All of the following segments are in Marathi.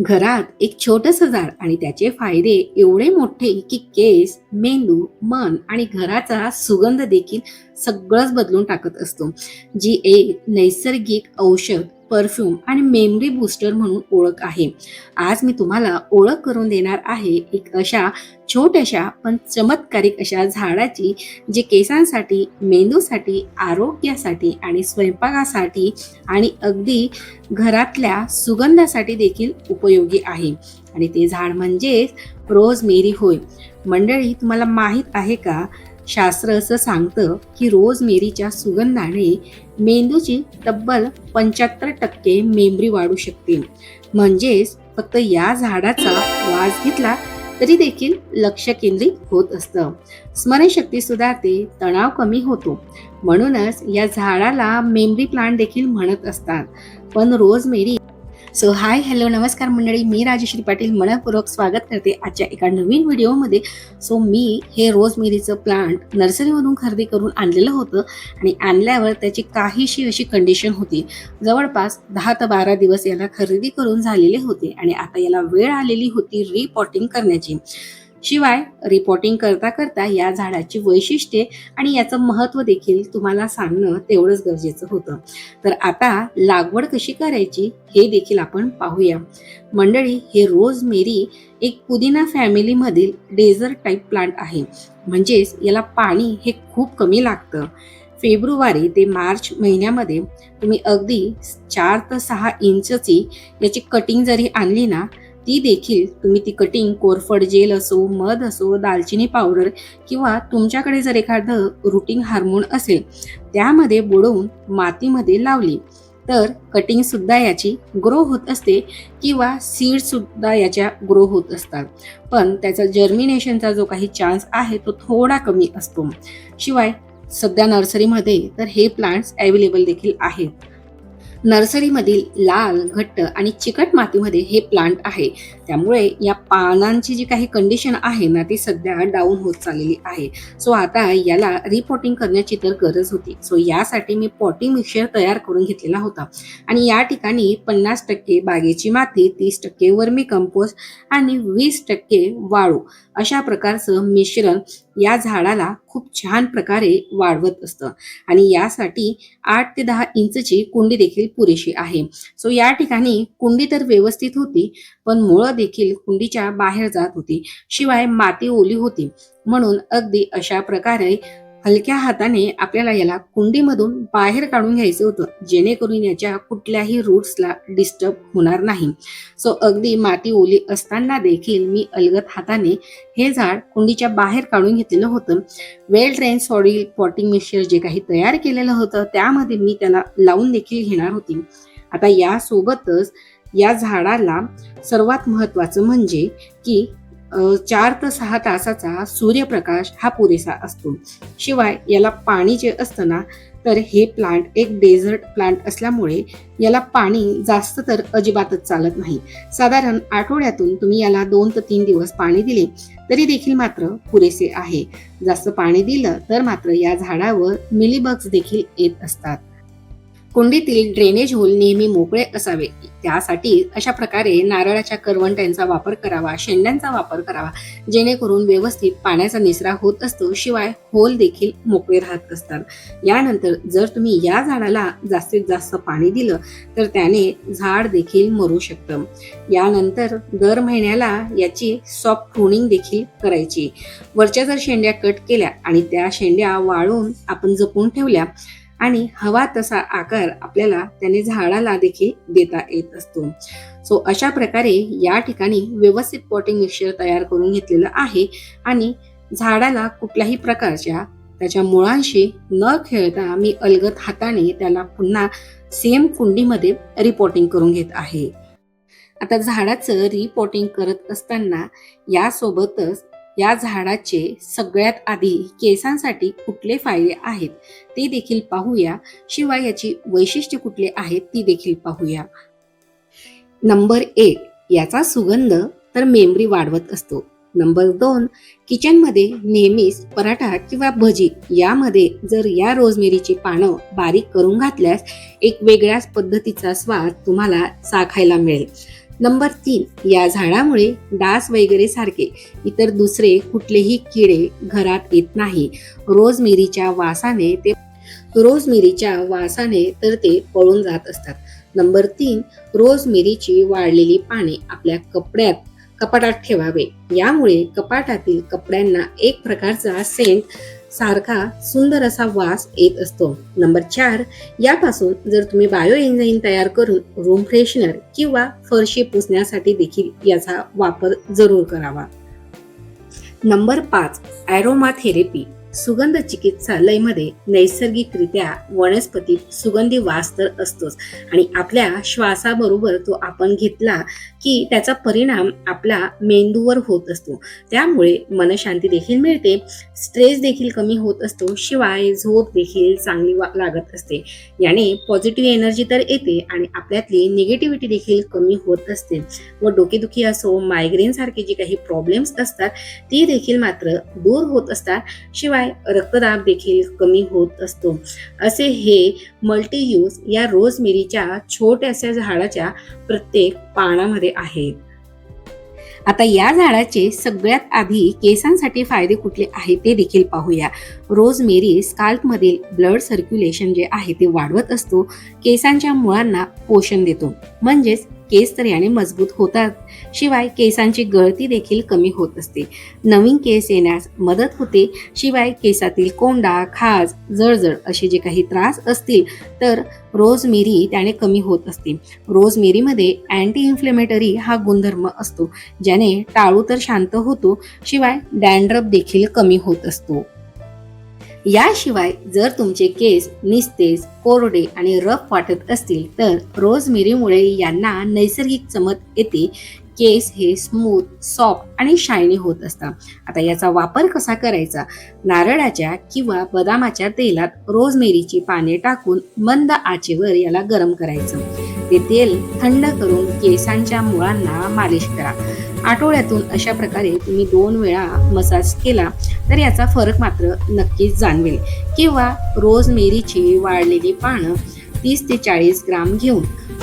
घरात एक छोटस झाड आणि त्याचे फायदे एवढे मोठे की केस मेंदू मन आणि घराचा सुगंध देखील सगळंच बदलून टाकत असतो. जी एक नैसर्गिक औषध परफ्यूम आणि मेमरी बूस्टर म्हणून ओळख आहे. आज मी तुम्हाला ओळख करून देणार आहे एक अशा छोट्याशा पण चमत्कारिक अशा झाडाची जे केसांसाठी मेंदूसाठी आरोग्यासाठी आणि स्वयंपाकासाठी आणि अगदी घरातल्या सुगंधासाठी देखील उपयोगी आहे. आणि ते झाड म्हणजेच रोज मेरी होय. मंडळी तुम्हाला माहीत आहे का? शास्त्र असं सांगतं की रोज मेरीच्या सुगंधाने मेंदूची तब्बल पंच्याहत्तर टक्के मेमरी वाढू शकते म्हणजेच फक्त या झाडाचा वास घेतला तरी देखील लक्ष केंद्रित होत असतं. स्मरणशक्ती सुधारते तणाव कमी होतो. म्हणूनच या झाडाला मेमरी प्लांट देखील म्हणत असतात. पण रोज मेरी सो हाय हॅलो नमस्कार मंडळी. मी राजश्री पाटील. मनपूर्वक स्वागत करते आजच्या एका नवीन व्हिडिओमध्ये. सो मी हे रोजमेरीचं प्लांट नर्सरीमधून खरेदी करून आणलेलं होतं आणि आणल्यावर त्याची काहीशी अशी कंडिशन होती. जवळपास दहा ते बारा दिवस याला खरेदी करून झालेले होते आणि आता याला वेळ आलेली होती रिपॉटिंग करण्याची. शिवाय रिपोर्टिंग करता करता या झाडाची वैशिष्ट्ये आणि याचं महत्त्व देखील तुम्हाला सांगणं तेवढंच गरजेचं होतं. तर आता लागवड कशी करायची हे देखील आपण पाहूया. मंडळी हे रोज मेरी एक पुदिना फॅमिलीमधील डेझर्ट टाईप प्लांट आहे. म्हणजेच याला पाणी हे खूप कमी लागतं. फेब्रुवारी ते मार्च महिन्यामध्ये तुम्ही अगदी चार ते सहा इंचची याची कटिंग जरी आणली ना ती देखील तुम्ही ती कटिंग कोरफड जेल असो मध असो दालचिनी पावडर किंवा तुमच्याकडे जर एखादं रुटीन हार्मोन असेल त्यामध्ये बुडवून मातीमध्ये लावली तर कटिंग सुद्धा याची ग्रो होत असते किंवा सीड सुद्धा याच्या ग्रो होत असतात. पण त्याचा जर्मिनेशनचा जो काही चान्स आहे तो थोडा कमी असतो. शिवाय सध्या नर्सरीमध्ये तर हे प्लांट्स अवेलेबल देखील आहेत. नर्सरीमधील लाल घट्ट आणि चिकट मातीमध्ये हे प्लांट आहे. त्यामुळे या पानांची जी काही कंडिशन आहे ना ती सध्या डाऊन होत चाललेली आहे. सो आता याला रिपोर्टिंग करण्याची तर गरज होती. सो यासाठी मी पॉटिंग मिक्सर तयार करून घेतलेला होता. आणि या ठिकाणी पन्नास टक्के बागेची माती तीस टक्के वर्मी कंपोस्ट आणि वीस टक्के वाळू अशा प्रकारचं मिश्रण या झाडाला खूप छान प्रकारे वाढवत असतं. आणि यासाठी आठ ते दहा इंचची कुंडी देखील पुरेशी आहे. सो या ठिकाणी कुंडी तर व्यवस्थित होती पण मुळं देखील कुंडीच्या बाहेर जात होती. शिवाय माती ओली होती. म्हणून अगदी अशा प्रकारे हलक्या हाताने आपल्याला याला कुंडीमधून बाहेर काढून घ्यायचं होतं. जेणेकरून याच्या कुठल्याही रूट्सला डिस्टर्ब होणार नाही. सो अगदी माती ओली असताना देखील मी अलगत हाताने हे झाड कुंडीच्या बाहेर काढून घेतलेलं होतं. Well drained soil potting mixture जे काही तयार केलेलं होतं त्यामध्ये मी त्याला लावून देखील घेणार होती. आता यासोबतच या झाडाला सर्वात महत्त्वाचं म्हणजे की चार ते सहा तासाचा सूर्यप्रकाश हा पुरेसा असतो. शिवाय याला पाणी जे असतं ना तर हे प्लांट एक डेझर्ट प्लांट असल्यामुळे याला पाणी जास्त तर अजिबातच चालत नाही. साधारण आठवड्यातून तुम्ही याला दोन ते तीन दिवस पाणी दिले तरी देखील मात्र पुरेसे आहे. जास्त पाणी दिलं तर मात्र या झाडावर मिलीबग्स देखील येत असतात. कुंडीतील ड्रेनेज होल नेहमी मोकळे असावे. त्यासाठी अशा प्रकारे नारळाच्या करवंट्यांचा वापर करावा शेंड्यांचा वापर करावा. जेणेकरून व्यवस्थित पाण्याचा निचरा होत असतो शिवाय होल देखील मोकळे राहत असतात. यानंतर जर तुम्ही या झाडाला जास्तीत जास्त पाणी दिलं तर त्याने झाड देखील मरू शकतं. यानंतर दर महिन्याला याची सॉफ्ट प्रुनिंग देखील करायची. वरच्या जर शेंड्या कट केल्या आणि त्या शेंड्या वाळून आपण जपून ठेवल्या आणि हवा तसा आकार आपल्याला त्याने झाडाला देखील देता येत असतो. सो अशा प्रकारे या ठिकाणी व्यवस्थित पॉटिंग मिक्सचर तयार करून घेतलेलं आहे आणि झाडाला कुठल्याही प्रकारच्या त्याच्या मुळांशी न खेळता मी अलगत हाताने त्याला पुन्हा सेम कुंडीमध्ये रिपोर्टिंग करून घेत आहे. आता झाडाचं रिपोर्टिंग करत असताना यासोबतच या झाडाचे सगळ्यात आधी केसांसाठी कुठले फायदे आहेत ते देखील पाहूया. शिवाय याची वैशिष्ट्य कुठले आहेत ती देखील पाहूया. नंबर एक याचा सुगंध तर मेमरी वाढवत असतो. नंबर दोन किचनमध्ये नेहमीच पराठा किंवा भजी यामध्ये जर या रोजमेरीची पानं बारीक करून घातल्यास एक वेगळ्याच पद्धतीचा स्वाद तुम्हाला चाखायला मिळेल. नंबर तीन या झाडामुळे डास वगैरे सारखे इतर दुसरे कुठलेही किडे घरात येत नाही. रोजमेरीच्या वासाने ते रोजमेरीच्या वासाने तर ते पळून जात असतात. नंबर तीन रोजमेरीची वाळलेली पाने आपल्या कपड्यात कपाटात ठेवावे. यामुळे कपाटातील कपड्यांना एक प्रकारचा सेंट सारखा सुंदर असा वास येत असतो. नंबर चार यापासून जर तुम्ही बायो एन्झाईम तयार करून रूम फ्रेशनर किंवा फरशी पुसण्यासाठी देखील याचा वापर जरूर करावा. नंबर पाच ॲरोमा थेरपी सुगंध चिकित्सालयमध्ये नैसर्गिकरित्या वनस्पतीत सुगंधी वास तर असतोच. आणि आपल्या श्वासाबरोबर तो आपण घेतला की त्याचा परिणाम आपला मेंदूवर होत असतो. त्यामुळे मनशांती देखील मिळते स्ट्रेस देखील कमी होत असतो शिवाय झोप देखील चांगली वा- लागत असते. याने पॉझिटिव्ह एनर्जी तर येते आणि आपल्यातली निगेटिव्हिटी देखील कमी होत असते. व डोकेदुखी असो मायग्रेन सारखे जे काही प्रॉब्लेम्स असतात ती देखील मात्र दूर होत असतात. शिवाय रक्तदाब देखील कमी होत असतो. असे हे मल्टी यूज या रोजमेरीच्या छोट्याशा झाडाच्या प्रत्येक पानामध्ये आहेत. आता या झाडाचे सगळ्यात आधी केसांसाठी फायदे कुठले आहेत ते देखील पाहूया. रोजमेरी स्काल्पमधील ब्लड सर्क्युलेशन जे आहे ते वाढवत असतो. केसांच्या मुळांना पोषण देतो. म्हणजेच केस तर याने मजबूत होतात. शिवाय केसांची गळती देखील कमी होत असते. नवीन केस येण्यास मदत होते. शिवाय केसातील कोंडा खाज जळजळ असे जे काही त्रास असतील तर रोजमेरी त्याने कमी होत असते. रोजमेरीमध्ये अँटी इन्फ्लेमेटरी हा गुणधर्म असतो ज्याने टाळू तर शांत होतो शिवाय डॅन्ड्रप देखील कमी होत असतो. याशिवाय जर तुमचे केस निस्तेज कोरडे आणि रफ वाटत असतील तर रोजमेरीमुळे यांना नैसर्गिक चमक येते. केस हे स्मूथ सॉफ्ट आणि शायनी होत असतात. आता याचा वापर कसा करायचा? नारळाच्या किंवा बदामाच्या तेलात रोजमेरीची पाने टाकून मंद आचेवर याला गरम करायचं. ते तेल थंड करून केसांच्या मुळांना मालिश करा. आठवड्यातून अशा प्रकारे तुम्ही दोन वेळा मसाज केला तर याचा फरक मात्र नक्कीच जाणवेल. किंवा रोजमेरीची वाळलेली पानं तीस ते चाळीस ग्राम घेऊन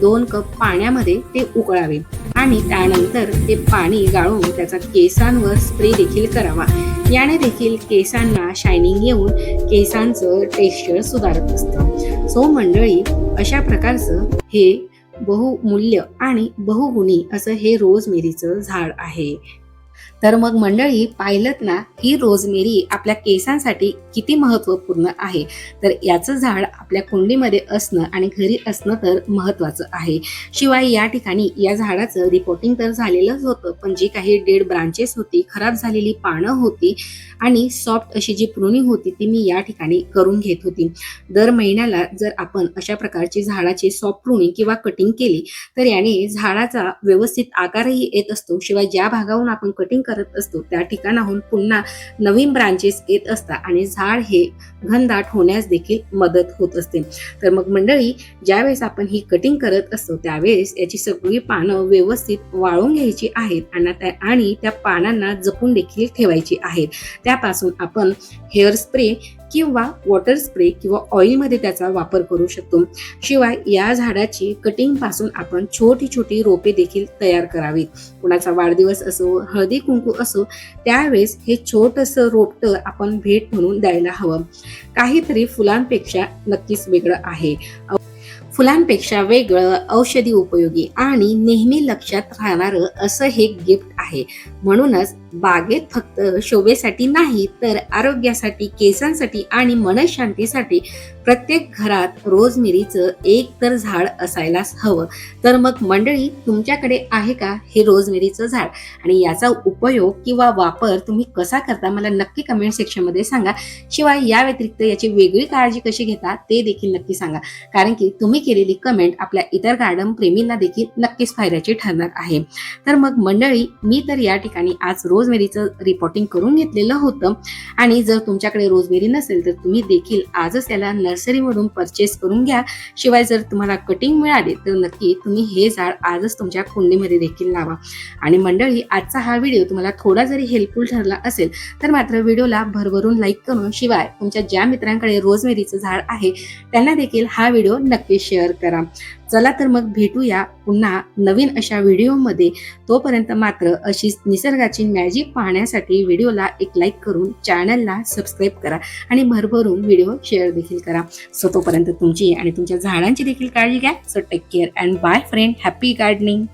दोन कप पाण्यामध्ये ते उकळावे. आणि त्यानंतर ते पाणी गाळून त्याचा केसांवर स्प्रे देखील करावा. याने देखील केसांना शायनिंग येऊन केसांचं टेक्स्चर सुधारत असतं. सो मंडळी अशा प्रकारचं हे बहुमूल्य आणि बहुगुणी असं हे रोजमेरीचं झाड आहे. तर मग मंडळी पाहिलं ना ही रोजमेरी आपल्या केसांसाठी किती महत्त्वपूर्ण आहे? तर याचं झाड आपल्या कुंडीमध्ये असणं आणि घरी असणं तर महत्त्वाचं आहे. शिवाय या ठिकाणी या झाडाचं रिपोर्टिंग तर झालेलंच होतं पण जी काही डेड ब्रांचेस होती खराब झालेली पानं होती आणि सॉफ्ट अशी जी प्रुनिंग होती ती मी या ठिकाणी करून घेत होती. दर महिन्याला जर आपण अशा प्रकारची झाडाची सॉफ्ट प्रुनिंग किंवा कटिंग केली तर याने झाडाचा व्यवस्थित आकारही येत असतो. शिवाय ज्या भागाहून आपण कटिंग करत असतो. त्या ठिकाणाहून पुन्हा नवीन ब्रांचेस येत असतात आणि झाड हे घनदाट होण्यास देखील मदत होत असते. तर मग मंडळी ज्यावेळेस आपण ही कटिंग करत असतो त्यावेळेस याची सगळी पानं व्यवस्थित वाळून घ्यायची आहेत आणि त्या- आणि त्या पानांना जपून देखील ठेवायची आहेत. त्यापासून आपण हेअर स्प्रे किंवा वॉटर स्प्रे किंवा ऑइलमध्ये त्याचा वापर करू शकतो. शिवाय या झाडाची कटिंगपासून आपण छोटी छोटी रोपे देखील तयार करावीत. कुणाचा वाढदिवस असो हळदी कुंकू असो त्यावेळेस हे छोटंसं रोपटं आपण भेट म्हणून द्यायला हवं. काहीतरी फुलांपेक्षा नक्कीच वेगळं आहे. फुलांपेक्षा वेगळं औषधी उपयोगी आणि नेहमी लक्षात राहणारं असं हे गिफ्ट आहे. म्हणूनच बागेत फक्त शोभेसाठी नाही तर आरोग्यासाठी केसांसाठी आणि मनशांतीसाठी प्रत्येक घरात रोजमेरीचं एक तर झाड असायलाच हवं. तर मग मंडळी तुमच्याकडे आहे का हे रोजमेरीचं झाड? आणि याचा उपयोग किंवा वापर तुम्ही कसा करता मला नक्की कमेंट सेक्शनमध्ये सांगा. शिवाय या व्यतिरिक्त याची वेगळी काळजी कशी घेता ते देखील नक्की सांगा. कारण की तुम्ही केलेली कमेंट आपल्या इतर गार्डन प्रेमींना देखील नक्कीच फायद्याची ठरणार आहे. तर मग मंडळी मी तर या ठिकाणी आज रोज रोजमेरीचं रिपोर्टिंग करून घेतलेलं होतं. आणि जर तुमच्याकडे रोजमेरी नसेल तर तुम्ही देखील आजच त्याला नर्सरीमधून परचेस करून घ्या. शिवाय जर तुम्हाला कटिंग मिळाली तर नक्की तुम्ही हे झाड आजच तुमच्या कुंडीमध्ये देखील लावा. आणि मंडळी आजचा हा व्हिडिओ तुम्हाला थोडा जरी हेल्पफुल ठरला असेल तर मात्र व्हिडिओला भरभरून लाईक करून शिवाय तुमच्या ज्या मित्रांकडे रोजमेरीचं झाड आहे त्यांना देखील हा व्हिडिओ नक्की शेअर करा. चला तर मग भेटूया पुन्हा नवीन अशा व्हिडिओमध्ये. तोपर्यंत मात्र अशीच निसर्गाची मॅजिक पाहण्यासाठी व्हिडिओला एक लाईक करून चॅनलला सबस्क्राईब करा आणि भरभरून व्हिडिओ शेअर देखील करा. सो तोपर्यंत तुमची आणि तुमच्या झाडांची देखील काळजी घ्या. So take care and bye friend happy gardening